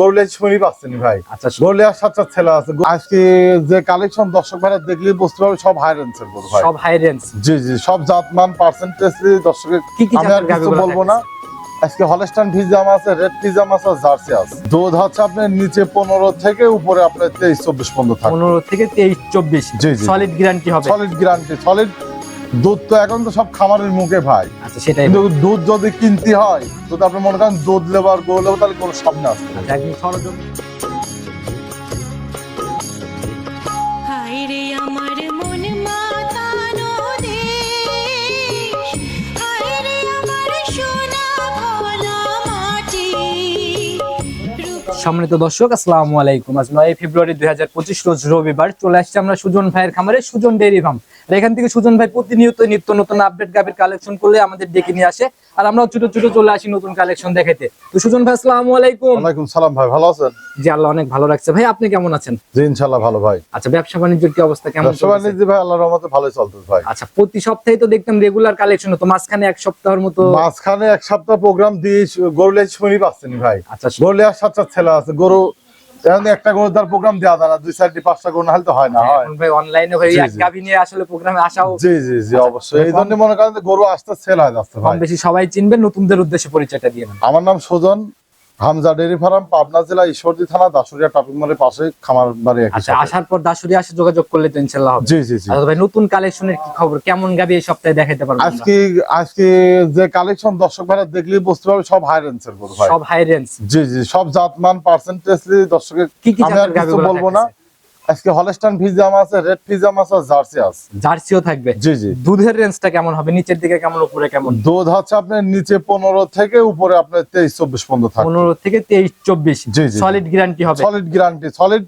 গরুলের শনি পাচ্ছেন ভাই। আচ্ছা ছেলে আছে। আজকে যে কালেকশন দর্শক ভাইরা দেখলে বুঝতে পারবে সব হাই রেঞ্জের গরু ভাই। সব হাই রেঞ্জ জি জি সব জাতমান পার্সেন্টেজ দর্শকের কি কি আমি আর কিছু বলব না। আজকে হলস্টান ভিজাম আছে রেড ভিজাম আছে জার্সি আছে। দুধ হচ্ছে আপনার নিচে পনেরো থেকে উপরে আপনার তেইশ চব্বিশ পর্যন্ত থাকে পনেরো থেকে তেইশ চব্বিশ। জি, জি। সলিড গ্যারান্টি হবে। সলিড গ্যারান্টি সলিড দুধ তো এখন তো সব খাবারের মুখে ভাই। আচ্ছা সেটাই কিন্তু দুধ যদি কিনতে হয় তো আপনি মনে করেন দুধ লেবার গো লেবার তাহলে কোনো সামনে আসবে সম্মানিত দর্শক আসসালামু আলাইকুম। আজ নয় ফেব্রুয়ারি দুই হাজার পঁচিশ রোজ রবিবার চলে আসছে আমরা সুজন ভাইয়ের খামারে সুজন ডেয়ারি ফার্ম আর এখান থেকে সুজন ভাই প্রতিনিয়ত নিত্য নতুন আপডেট গাভীর কালেকশন করলে আমাদের ডেকে নিয়ে আসে। আর আমরাও ছোট ছোট চলে আসি নতুন কালেকশন দেখাইতে। তো সুজন ভাই আসসালামু আলাইকুম। ওয়ালাইকুম সালাম ভাই ভালো আছেন? জি আল্লাহ অনেক ভালো রাখছে। ভাই আপনি কেমন আছেন? জি ইনশাল্লাহ ভালো ভাই। আচ্ছা ব্যবসা বাণিজ্যের কি অবস্থা? কেমন ব্যবসা? বাণিজ্য ভাই আল্লাহর রহমতে ভালোই চলতেছে ভাই। আচ্ছা প্রতি সপ্তাহে তো দেখতাম রেগুলার কালেকশন হতো মাঝখানে এক সপ্তাহের মতো মাঝখানে এক সপ্তাহ প্রোগ্রাম দিয়ে গরুলের শনি পাচ্ছেন ভাই। আচ্ছা গরুলিয়ার সাত সাত ছেলে আছে গরু এখন একটা গরু তার প্রোগ্রাম দেওয়া দাঁড়া না দুই চারটি পাঁচটা গরু না হলে তো হয় না হয়। ভাই অনলাইনে ভাই নিয়ে আসলে প্রোগ্রামে আসাও জি জি জি আচ্ছা, অবশ্যই। এই জন্য মনে করেন যে গরু আসতে সেল হয় যাচ্ছে কম বেশি সবাই চিনবেন নতুনদের উদ্দেশ্যে পরিচয়টা দিয়ে আমার নাম সুজন হামজা ডেরি ফার্ম পাবনা জেলা ঈশ্বরদী থানা দাসুরিয়া টপিক মোড়ের পাশে খামার বাড়ি আচ্ছা আসার পর দাসুরিয়া আসে যোগাযোগ করলে তো ইনশাল্লাহ হবে। জি জি জি। আচ্ছা ভাই নতুন কালেকশনের কি খবর? কেমন গাবি এই সপ্তাহে দেখাইতে পারবেন আজকে আজকে যে কালেকশন দর্শক ভাইরা দেখলে বুঝতে পারবে সব হাই রেঞ্জের গরু ভাই। সব হাই রেঞ্জ জি জি সব জাতমান পার্সেন্টেজলি দর্শকের কি কি আমি আর জাতের কিছু বলব না। আজকে হলস্টান ভিজাম আছে রেড ভিজাম আছে জার্সি আছে। জার্সিও থাকবে? জি জি। দুধের রেঞ্জটা কেমন হবে? নিচের দিকে কেমন উপরে কেমন? দুধ হচ্ছে আপনার নিচে পনেরো থেকে উপরে আপনার তেইশ চব্বিশ পর্যন্ত থাকে পনেরো থেকে তেইশ চব্বিশ। জি, জি। সলিড গ্যারান্টি হবে। সলিড গ্যারান্টি সলিড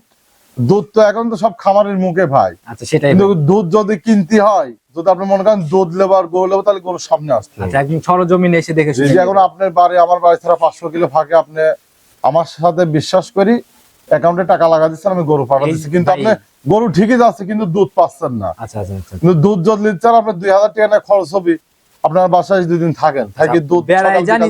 দুধ তো এখন তো সব খামারের মুখে ভাই। আচ্ছা সেটাই কিন্তু দুধ যদি কিনতে হয় যদি আপনি মনে করেন দুধ লেবার গো লেবার তাহলে কোনো সামনে আসবে। না। আচ্ছা একদম সরজমিনে এসে দেখে এখন আপনার বাড়ি আমার বাড়ি ছাড়া পাঁচশো কিলো ফাঁকে আপনি আমার সাথে বিশ্বাস করি অ্যাকাউন্টে টাকা লাগা দিচ্ছেন আমি গরু পাঠা দিচ্ছি। কিন্তু আপনি গরু ঠিকই যাচ্ছে কিন্তু দুধ পাচ্ছেন না। আচ্ছা আচ্ছা আচ্ছা। কিন্তু দুধ যদি নিতে চান আপনার দুই হাজার টাকা খরচ হবে। আপনার বাসায় দুই দিন থাকেন থাকি দুধ যান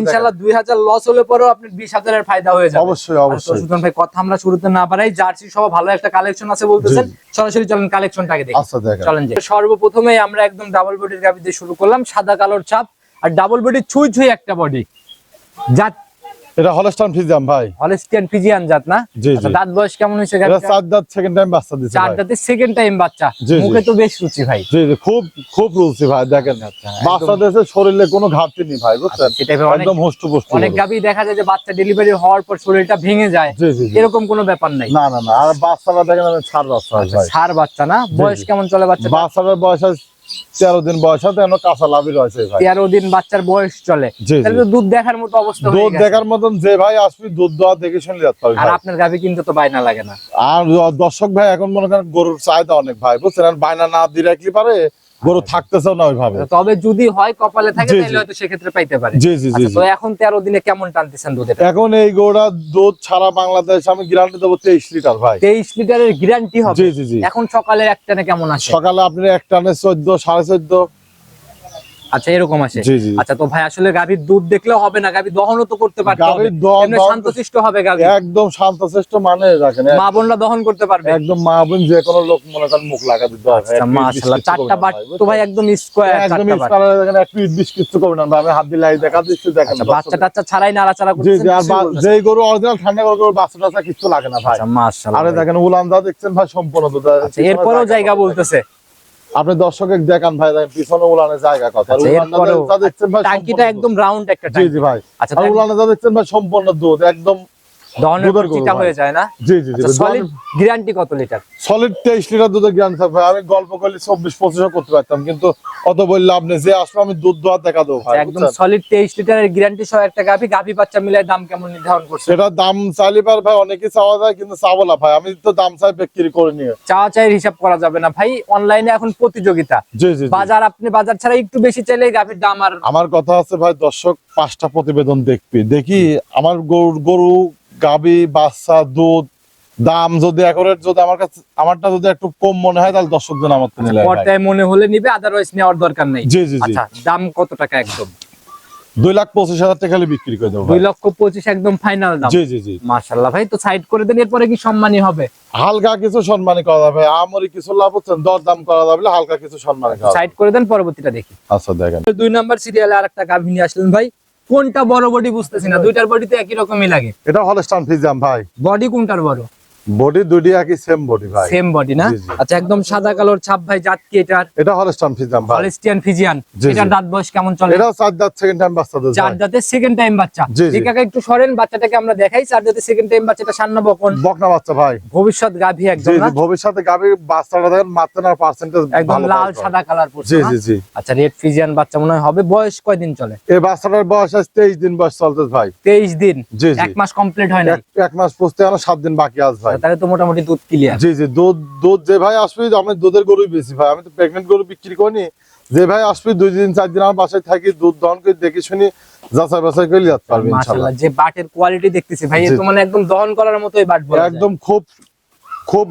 দুই হাজার লস হলে পরেও আপনার বিশ হাজারের ফায়দা হয়ে যাবে। অবশ্যই অবশ্যই। সুজন ভাই কথা আমরা শুরুতে না বাড়াই জার্সি সহ ভালো একটা কালেকশন আছে বলতেছেন। সরাসরি চলেন কালেকশনটাকে দেখি। আচ্ছা দেখেন। চলেন যে। সর্বপ্রথমে আমরা একদম ডাবল বডির গাবি দিয়ে শুরু করলাম সাদা কালোর ছাপ আর ডাবল বডি ছুঁই ছুঁই একটা বডি জাত এটা হলস্টান ফিজাম ভাই। জাত না? আচ্ছা। দাঁত বয়স কেমন হয়েছে এটা চার দাঁত সেকেন্ড টাইম বাচ্চা চার। দাঁতে সেকেন্ড টাইম বাচ্চা। মুখে তো বেশ রুচি ভাই। জি জি খুব খুব রুচি ভাই দেখেন। বাচ্চা দেশে শরীরে কোনো ঘাটতি নেই ভাই বুঝছেন? আচ্ছা, অনেক একদম হোস্ট অনেক গাবি দেখা যায় যে বাচ্চা ডেলিভারি হওয়ার পর শরীরটা ভেঙে যায়। এরকম কোনো ব্যাপার নাই। না না না আর বাচ্চারা দেখেন ছাড় বাচ্চা ভাই। সার বাচ্চা না? বয়স কেমন চলে বাচ্চা বাচ্চাটার বয়স তেরো দিন বয়স আছে এখনও কাঁচা লাভই রয়েছে ভাই। তেরো দিন বাচ্চার বয়স চলে। দুধ দেখার মতো অবস্থা হয়ে দুধ দেখার মতন যে ভাই আসবি দুধ দেওয়া দেখে শুনে যেতে পারবি আর আপনার গাভি কিন্তু তো বাইনা লাগে না। আর দর্শক ভাই এখন মনে করেন গরুর চাহিদা অনেক ভাই বুঝছেন? আর বায়না না দিয়ে রাখলে পারে? গরু থাকতেছেও না ওইভাবে। তবে যদি হয় কপালে থাকে। তাহলে হয়তো সেক্ষেত্রে পাইতে পারে। জি জি জি আচ্ছা, তো এখন তেরো দিনে কেমন টানতেছেন দুধের? এখন এই গরুটা দুধ ছাড়া বাংলাদেশ আমি গ্যারান্টি দেবো তেইশ লিটার ভাই। তেইশ লিটারের গ্যারান্টি হবে? জি জি জি। এখন সকালে এক টানে কেমন আসে? সকালে আপনি এক টানে চোদ্দ সাড়ে চোদ্দ। আচ্ছা এরকম জি আচ্ছা তো ভাই আসলে গাভীর দুধ দেখলেও হবে না গাভী দহনও তো করতে পারতে হবে। দহন- দহন- শান্তশিষ্ট হবে গাভী একদম শান্তশ্রেষ্ঠ মানে রাখেন মা বোনরা দহন করতে পারবে। একদম মা বোন যে কোনো লোক মনে করেন মুখ লাগা দিতে হবে আচ্ছা মাশাআল্লাহ চারটা বাট তো ভাই একদম স্কোয়ার একদম চারটা বাট স্কালার দেখেন এক পিস বিশ কিছু করবে না আমি হাত দিলাই দেখা দিচ্ছি দেখেন আচ্ছা বাচ্চা টাচ্চা ছাড়াই নাড়াচাড়া জি আর যেই গরু অরিজিনাল ঠান্ডা গরু বাচ্চা টাচ্চা কিছু লাগে না ভাই। আচ্ছা মাশাআল্লাহ আরে দেখেন উলান দা দেখছেন ভাই সম্পূর্ণ দুধ আচ্ছা, এরপরেও জায়গা বলতেছে। আপনি দর্শকের দেখান ভাই দেখেন পিছনে উলানের জায়গা কথা। আচ্ছা, উলান টাঙ্কিটা একদম রাউন্ড একটা। জি জি ভাই। আচ্ছা আর উলানে যা দেখছেন ভাই সম্পূর্ণ দুধ একদম দহনের চিটা হয়ে যায় না? জি জি জি সলিড গ্যারান্টি কত লিটার? সলিড তেইশ লিটার দুধের জ্ঞান থাকবে আমি গল্প করলে চব্বিশ পঁচিশও করতে পারতাম কিন্তু অত বললে আপনি যে আসলে আমি দুধ দোয়া দেখা দেবো ভাই একদম সলিড তেইশ লিটারের গ্যারান্টি সহ একটা বাচ্চা দাম কেমন নির্ধারণ করছে দাম চাইলে পার ভাই অনেকে চাওয়া যায় কিন্তু চাবো ভাই। আমি তো দাম চাই বিক্রি করে নিয়ে। চাওয়া চাইয়ের হিসাব করা যাবে না ভাই। অনলাইনে এখন প্রতিযোগিতা। জি জি জি। বাজার আপনি বাজার ছাড়া একটু বেশি চাইলে গাভির দাম আর আমার কথা আছে ভাই দর্শক পাঁচটা প্রতিবেদন দেখবি। দেখি আমার গরু গরু গাবি বাচ্চা দুধ দাম যদি একরেট যদি আমার কাছে আমারটা যদি একটু কম মনে হয় তাহলে দর্শক জন আমার থেকে নেয় পর্দায় মনে হলে নিবে আদারওয়াইজ নেওয়ার দরকার নেই। জি জি জি। আচ্ছা দাম কত টাকা একদম? দুই লাখ পঁচিশ হাজার টাকা বিক্রি করে দেবো দুই। লক্ষ পঁচিশ একদম ফাইনাল দাম। জি জি জি। মাশাল্লাহ ভাই তো সাইড করে দেন এরপরে কি সম্মানী হবে? হালকা কিছু সম্মানী করা যাবে কিছু লাভ দর দাম করা যাবে হালকা কিছু সম্মানী সাইড করে দেন পরবর্তীটা দেখি। আচ্ছা দেখেন। দুই নাম্বার সিরিয়ালে আর একটা গাভী নিয়ে আসলেন ভাই। কোনটা বড় বডি বুঝতেছি না দুইটার বডিতে একই রকমই লাগে। এটা হলস্টান ফিজাম ভাই। বডি কোনটার বড়? বডি একই সেম বডি ভাই। সেম বডি না। আচ্ছা একদম সাদা কালোর ছাপ ভাই জাত কি এটার এটা ফিজাম ভাই। ফিজিয়ান এটার দাঁত বয়স কেমন চলে? এটাও চার দাঁত সেকেন্ড টাইম বাচ্চা চার দাঁতের সেকেন্ড টাইম বাচ্চা। এই কাকা একটু সরেন বাচ্চাটাকে আমরা দেখাই। চার দাঁতের সেকেন্ড টাইম বাচ্চাটা সান্ন বকন। বকনা বাচ্চা ভাই। ভবিষ্যৎ গাভী একদম না? ভবিষ্যতে গাভীর বাচ্চাটা দেখেন মাত্রা না পার্সেন্টেজ একদম লাল সাদা কালার পড়ছে জি জি জি। আচ্ছা রেড ফিজিয়ান বাচ্চা মনে হবে। বয়স কয়দিন চলে? এই বাচ্চাটার বয়স আছে তেইশ দিন বয়স চলতেছে ভাই। তেইশ দিন? জি এক মাস কমপ্লিট হয় না এক- মাস পুষতে আমার সাত দিন বাকি আছে ভাই। তাহলে তো মোটামুটি দুধ ক্লিয়ার জি জি দুধ দুধ যে ভাই আসবে আমি দুধের গরুই বেশি ভাই। আমি তো প্রেগনেন্ট গরু বিক্রি করিনি। যে ভাই আসবে দুই দিন চার দিন আমার বাসায় থাকি দুধ দহন করে দেখে শুনি যাচাই বাছাই করে যেতে পারবে মাশাআল্লাহ যে বাটের কোয়ালিটি দেখতেছি ভাই তো মানে একদম দহন করার মতোই বাট একদম খুব খুব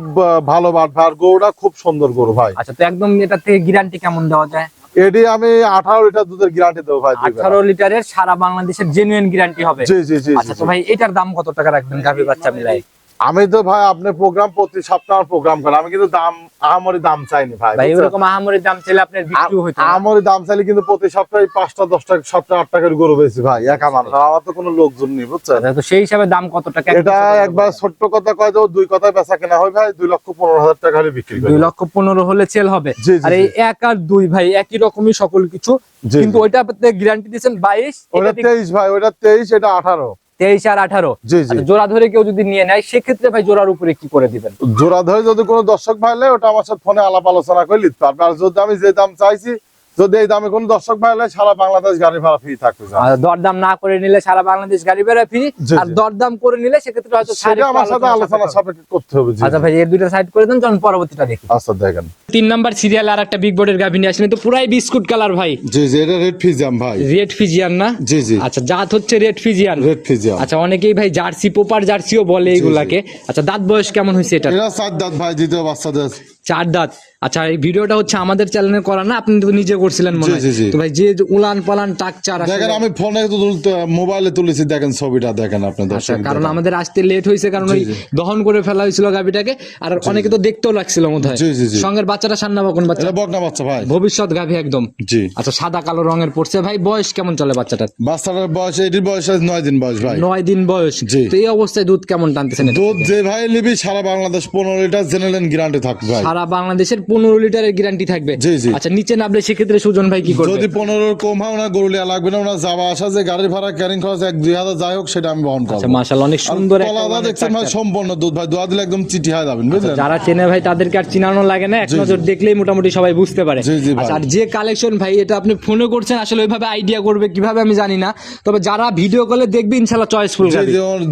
ভালো বাট ভাই। আর গরুটা খুব সুন্দর গরু ভাই। আচ্ছা তো একদম এটা থেকে গ্যারান্টি কেমন দেওয়া যায়? এটি আমি আঠারো লিটার দুধের গ্যারান্টি দেবো ভাই আঠারো লিটারের সারা বাংলাদেশের জেনুইন গ্যারান্টি হবে। জি জি জি আচ্ছা তো ভাই এটার দাম কত টাকা রাখবেন গাভী বাচ্চা মিলাই আমি তো ভাই আপনি প্রোগ্রাম প্রতি সপ্তাহ প্রোগ্রাম করেন। আমি কিন্তু দাম আহামরি দাম চাইনি ভাই ভাই? এরকম আহামরি দাম চাইলে আপনার বিক্রি হইতো আহামরি দাম চাইলে কিন্তু প্রতি সপ্তাহে পাঁচটা দশটা সাতটা আট টাকার গরু বেশি ভাই একা মানুষ। আমার তো কোনো লোকজন নেই বুঝছেন? আচ্ছা, তো সেই হিসাবে দাম কত টাকা এটা একবার ছোট্ট কথা কয় দেবো দুই কথায় বেচা কেনা হয় ভাই দুই লক্ষ পনেরো হাজার টাকা হলে বিক্রি করে। দুই দেবো। লক্ষ পনেরো হলে সেল হবে। আর এই এক আর দুই ভাই একই রকমই সকল কিছু। কিন্তু জি। ওইটা গ্যারান্টি দিচ্ছেন বাইশ ওটা তেইশ ভাই ওটা তেইশ এটা আঠারো। তেইশ আর আঠারো। আচ্ছা, জোড়া ধরে কেউ যদি নিয়ে নেয় সেক্ষেত্রে ভাই জোড়ার উপরে কি করে দিবেন? জোড়া ধরে যদি কোনো দর্শক ভাই ওটা আমার সাথে ফোনে আলাপ আলোচনা করে নিতে পারবে। আর যদি আমি যে দাম চাইছি যদি এই দামে কোনো দর্শক ভাই নেয়, সারা বাংলাদেশ গাড়ি ভাড়া ফ্রি থাকবে দরদাম না করে নিলে সারা বাংলাদেশ গাড়ি বেড়া ফ্রি আর দরদাম করে নিলে সেক্ষেত্রে হয়তো সেটা আমার সাথে আলোচনা সাপেক্ষে। করতে হবে আচ্ছা ভাই এই দুইটা সাইড করে দেন চলুন পরবর্তীটা দেখি। আচ্ছা দেখেন। তিন নাম্বার সিরিয়াল আর একটা বিগ বোর্ডের গাভী নিয়ে আসলেন তো পুরাই বিস্কুট কালার ভাই। জি জি এটা রেড ফিজাম ভাই। রেড ফিজিয়ান না? জি জি। আচ্ছা জাত হচ্ছে রেড ফিজিয়ান রেড ফিজাম আচ্ছা অনেকেই ভাই জার্সি পোপার জার্সিও বলে এইগুলাকে আচ্ছা দাঁত বয়স কেমন হয়েছে এটা দাঁত ভাই দ্বিতীয় চার দাঁত। আচ্ছা এই ভিডিওটা হচ্ছে আমাদের চ্যানেলে করা না? আপনি তো নিজে করছিলেন মনে হয়। তো ভাই যে উলান পালান টাক চার দেখেন আমি ফোনে তুলতে মোবাইলে তুলেছি দেখেন ছবিটা দেখেন আপনি আচ্ছা দর্শক কারণ আমাদের আসতে লেট হয়েছে কারণ ওই দহন করে ফেলা হয়েছিল গাভিটাকে আর অনেকে তো দেখতেও লাগছিল মনে হয়। সঙ্গের বাচ্চাটা সান্না বকন বাচ্চা। বকনা বাচ্চা ভাই। ভবিষ্যৎ গাভী একদম। জি। আচ্ছা সাদা কালো রঙের পড়ছে। ভাই বয়স কেমন চলে বাচ্চাটার? বাচ্চাটার বয়স এটির বয়স নয় দিন বয়স ভাই। নয় দিন বয়স। তো এই অবস্থায় দুধ কেমন টানতেছেন? দুধ যে ভাই নিবি সারা বাংলাদেশ পনেরো লিটার জেনারেল গ্যারান্টি থাকবে ভাই। সারা বাংলাদেশের পনেরো লিটারের গ্যারান্টি থাকবে। জি, জি। আচ্ছা নিচে নামলে সেক্ষেত্রে সুজন ভাই কি করবে? যদি পনেরো কম হয় ওনার গরু লিয়া লাগবে না ওনার যাওয়া আসা যে গাড়ি ভাড়া ক্যারিং খরচ এক দুই হাজার যাই হোক সেটা আমি বহন আচ্ছা করব মাশাআল্লাহ অনেক সুন্দর একটা দেখছেন ভাই সম্পূর্ণ দুধ ভাই দোয়া দিলে একদম চিঠি হয়ে যাবেন বুঝলেন? যারা চেনে ভাই তাদেরকে আর চিনানো লাগে না এক। নজর দেখলেই মোটামুটি সবাই বুঝতে পারে। আচ্ছা, আর যে কালেকশন ভাই এটা আপনি ফোনে করছেন আসলে ওইভাবে আইডিয়া করবে কীভাবে আমি জানি না। তবে যারা ভিডিও কলে দেখবে ইনশাল্লাহ চয়েসফুল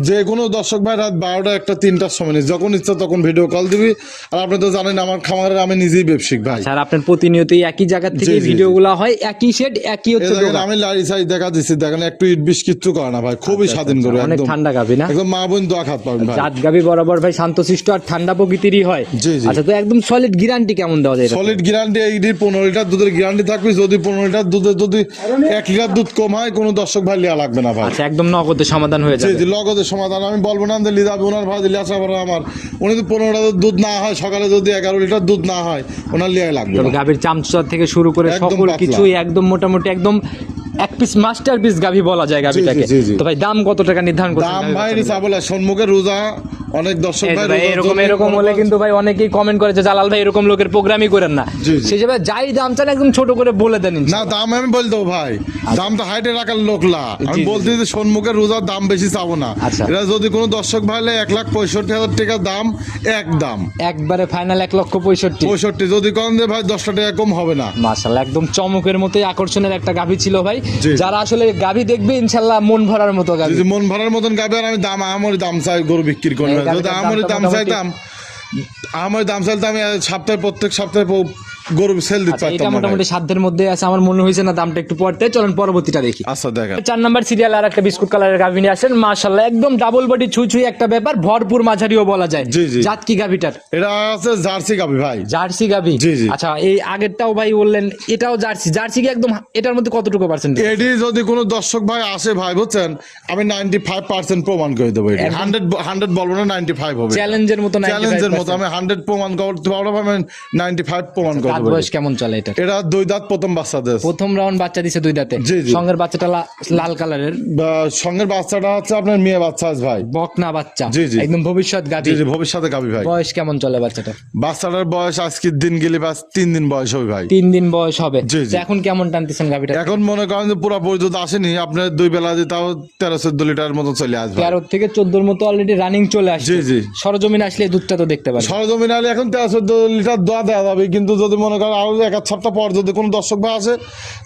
যে- কোনো দর্শক ভাই রাত বারোটা একটা তিনটার সময় যখন ইচ্ছা তখন ভিডিও কল দিবি। আর আপনি তো জানেন আমার খামারের আমি নিজেই ব্যবসায়িক ভাই। স্যার আপনার প্রতিনিয়তই একই জায়গা থেকে জি, জি, ভিডিওগুলো হয় একই শেড একই হচ্ছে দেখেন আমি লাড়ি সাইজ দেখা দিচ্ছি দেখেন একটু ইট বিষ কিচ্ছু করে না ভাই খুবই স্বাধীন করবে অনেক ঠান্ডা গাবি না? একদম মা বোন দোয়া খাত পাবেন ভাই। জাত গাবি বরাবর ভাই শান্তশিষ্ট আর ঠান্ডা প্রকৃতিরই হয়। জি, জি। আচ্ছা তো একদম সলিড গ্যারান্টি কেমন দেওয়া যায় সলিড গ্যারান্টি এইটির পনেরো লিটার দুধের গ্যারান্টি থাকবে যদি পনেরো লিটার দুধের যদি এক লিটার দুধ কম হয় কোনো দর্শক ভাই লিয়া লাগবে না ভাই। আচ্ছা একদম নগদে সমাধান হয়ে জি যাবে। জি লগদের সমাধান আমি বলব না যে লিদাবে ওনার ভাই আসা আমার উনি যদি পনেরো লিটার দুধ না হয় সকালে যদি এগারো লিটার দুধ না হয় ওনার লেয়ার লাগবে গাভীর চামচা থেকে শুরু করে সকল। কিছুই একদম মোটামুটি একদম এক পিস মাস্টার পিস গাভী বলা যায় গাভীটাকে। তো ভাই দাম কত টাকা নির্ধারণ করতে দাম ভাই সাবলা সম্মুখে রোজা অনেক দর্শক ভাই ভাই, এরকম এরকম হলে কিন্তু ভাই অনেকেই কমেন্ট করেছে জালাল ভাই এরকম লোকের প্রোগ্রামই করেন না। সেই হিসেবে যাই দাম চান একদম ছোট করে বলে দেন না দাম আমি বল দেবো ভাই। দামটা হাইটে রাখার আমি আচ্ছা। বলতে যে সন্মুখে রোজার দাম বেশি চাবো না। আচ্ছা। এটা যদি কোনো দর্শক ভাইলে এক লাখ পঁয়ষট্টি হাজার টাকা দাম এক দাম। একবারে ফাইনাল এক লক্ষ পঁয়ষট্টি। পঁয়ষট্টি যদি কম যে ভাই দশটা টাকা কম হবে না। মাশাল্লাহ একদম চমকের মতোই আকর্ষণের একটা গাভী ছিল ভাই। যারা আসলে গাভী দেখবে ইনশাল্লাহ মন ভরার মতো গাভী। মন ভরার মতন গাভী আর আমি দাম আমার দাম চাই গরু বিক্রি করি এই না। যদি আমার দাম চাইতাম আমার দাম চাইতাম আমি সপ্তাহে প্রত্যেক সপ্তাহে গরু সেল দিতে আচ্ছা, এটা মোটামুটি। সাধ্যের মধ্যে আছে আমার মনে হয়েছে না দামটা একটু পড়তে চলেন পরবর্তীটা দেখি। আচ্ছা দেখেন চার নাম্বার সিরিয়াল আর একটা বিস্কুট কালারের গাভি নিয়ে আসেন মাশাল্লাহ একদম ডাবল বডি ছুঁই ছুঁই একটা ব্যাপার ভরপুর মাঝারিও বলা যায় জি, জি। জাত কি গাভিটার। এটা আছে জার্সি গাবি ভাই। জার্সি গাভি? জি, জি। আচ্ছা এই আগেরটাও ভাই বললেন এটাও জার্সি। জার্সি কি একদম এটার মধ্যে কতটুকু পার্সেন্ট এডি যদি কোনো দর্শক ভাই আসে ভাই বুঝছেন আমি নাইনটি ফাইভ পার্সেন্ট প্রমাণ করে দেবো এটি। একদম। হান্ড্রেড হান্ড্রেড বলব না নাইনটি ফাইভ হবে। চ্যালেঞ্জের মতো 95% চ্যালেঞ্জের মতো আমি হান্ড্রেড প্রমাণ করতে পারব আমি নাইনটি ফাইভ প্রমাণ করে দাঁত বয়স কেমন চলে এটা? এটা দুই দাঁত প্রথম বাচ্চা প্রথম রাউন্ড বাচ্চা দিছে দুই দাঁতে। জি, জি। সঙ্গের বাচ্চাটা লা- লাল কালারের। সঙ্গের বাচ্চাটা হচ্ছে আপনার মেয়ে বাচ্চা আছে ভাই। বকনা বাচ্চা। জি, জি। একদম ভবিষ্যৎ গাভি। জি জি ভবিষ্যতে গাবি ভাই। বয়স কেমন চলে বাচ্চাটা বাচ্চাটার বয়স আজকের দিন গেলে বাস তিন দিন বয়স হবে ভাই। তিন দিন বয়স হবে। জি, জি। তো এখন কেমন টানতেছেন গাভিটা? এখন মনে করেন যে পুরো পর্যন্ত আসেনি। আপনার দুই বেলা দিয়ে তাও তেরো চোদ্দ লিটার মতো চলে আসবে। তেরো থেকে চোদ্দোর মতো অলরেডি রানিং চলে আসছে। জি, জি। সরজমিন আসলে এই দুধটা তো দেখতে পারবে সরজমিন আলী এখন তেরো চোদ্দ লিটার দোয়া দেওয়া যাবে। কিন্তু যদি মনে করেন আরও এক আধ সপ্তাহ পর যদি কোনো দর্শক ভাই আসে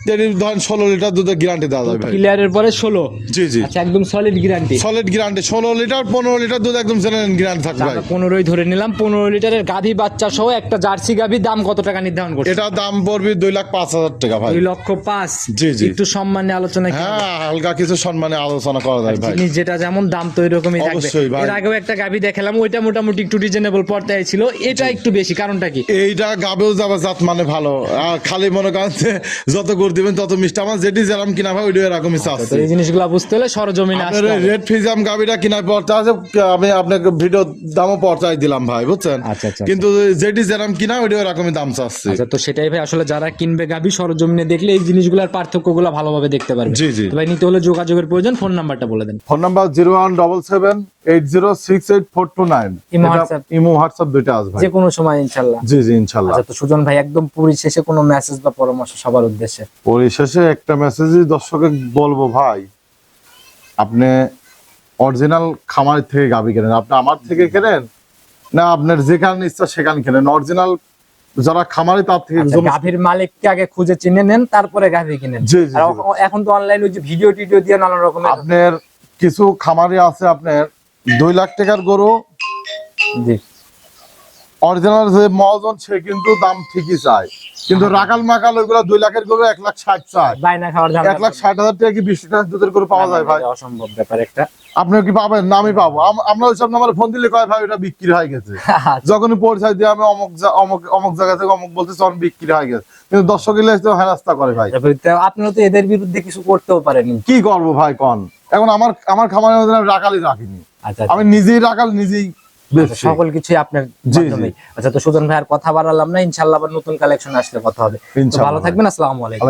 তাহলে ধরেন ষোলো লিটার দুধের গ্যারান্টি দেওয়া যাবে। ক্লিয়ারের পরে ষোলো? জি জি। আচ্ছা একদম সলিড গ্যারান্টি সলিড গ্যারান্টি ষোলো লিটার পনেরো লিটার দুধ একদম জেনারেল গ্যারান্টি থাকবে পনেরোই ধরে নিলাম পনেরো লিটারের গাভী বাচ্চা সহ একটা জার্সি গাভী দাম কত টাকা নির্ধারণ করছে এটা দাম পড়বে দুই লাখ পাঁচ হাজার টাকা ভাই। দুই লক্ষ পাঁচ? জি, জি। একটু সম্মানে আলোচনা হ্যাঁ হালকা কিছু সম্মানে আলোচনা করা যায় ভাই। যেটা যেমন দাম তো এরকমই থাকবে। অবশ্যই ভাই। এর আগেও একটা গাভী দেখালাম ওইটা মোটামুটি একটু রিজনেবল পর্দায় ছিল এটা একটু বেশি কারণটা কি? এইটা গাবেও যাবে জাত মানে ভালো। খালি মনে করেন যত করে দিবেন তত মিষ্টি। আমার যেটি যেরকম কিনা ভাই ওইটা এরকমই তো চাচ্ছে এই জিনিসগুলো বুঝতে হলে সরজমিনে আসতে রেড ফিজাম গাবিটা কিনার পড়তে আছে আমি আপনাকে ভিডিও দামও পর্চাই দিলাম ভাই বুঝছেন? আচ্ছা, আচ্ছা, কিন্তু যেটি যেরকম কিনা ওইটা এরকমই দাম চাচ্ছে। আচ্ছা তো সেটাই ভাই আসলে যারা কিনবে গাভী সরজমিনে দেখলে এই জিনিসগুলোর পার্থক্যগুলো ভালোভাবে দেখতে পারবে। জি, জি। তো ভাই নিতে হলে যোগাযোগের প্রয়োজন ফোন নাম্বারটা বলে দেন। Phone number zero one double seven eight zero six eight four two nine. Imo WhatsApp. দুইটা আছে ভাই। যে কোনো সময় ইনশাল্লাহ। জি জি ইনশাল্লাহ। আচ্ছা তো সুজন ভাই একদম পরিশেষে কোনো মেসেজ বা পরামর্শ সবার উদ্দেশ্যে। পরিশেষে একটা মেসেজই দর্শকে বলব ভাই আপনি অরিজিনাল খামার থেকে গাবি কেনেন। আপনি আমার থেকে কেনেন? না আপনার যেখানে ইচ্ছা সেখানে কেনেন। অরিজিনাল যারা খামারি তার থেকে আচ্ছা, গাভীর মালিককে আগে খুঁজে চিনে নেন তারপরে গাভী কিনেন। এখন- তো অনলাইন ওই যে ভিডিও টিডিও দিয়ে নানা রকমের আপনার কিছু খামারি আছে আপনার দুই লাখ টাকার গরু। জি। অরিজিনাল যে মহাজন সে কিন্তু দাম ঠিকই চায়। কিন্তু রাকাল মাকাল ওইগুলো দুই লাখের গরু এক লাখ ষাট চায়। বাইনা খাওয়ার ঝামেলা এক লাখ ষাট হাজার টাকা কি বিশ টাকা দুধের গরু পাওয়া যায় ভাই? অসম্ভব ব্যাপার একটা। আপনি কি পাবেন? না আমি পাবো। আম- আমরা ওইসব নাম্বারে ফোন দিলে কয় ভাই ওটা বিক্রি হয়ে গেছে। আচ্ছা, যখনই পরিচয় দিয়ে আমি অমুক অমুক অমুক জায়গা থেকে অমুক বলতে তখন বিক্রি হয়ে গেছে। কিন্তু দর্শক এলে তো হেরাস্তা করে ভাই। তারপরে তো আপনারা তো এদের বিরুদ্ধে কিছু করতেও পারেন। কি করব ভাই কন? এখন আমার আমার খামারের মধ্যে আমি রাখালি রাখিনি। আচ্ছা আমি নিজেই রাখাল নিজেই আচ্ছা, সকল কিছু আপনার আচ্ছা তো সুজন ভাই আর কথা বাড়ালাম না ইনশাল্লাহ আবার নতুন কালেকশন আসলে কথা হবে। ভালো থাকবেন আসসালামু আলাইকুম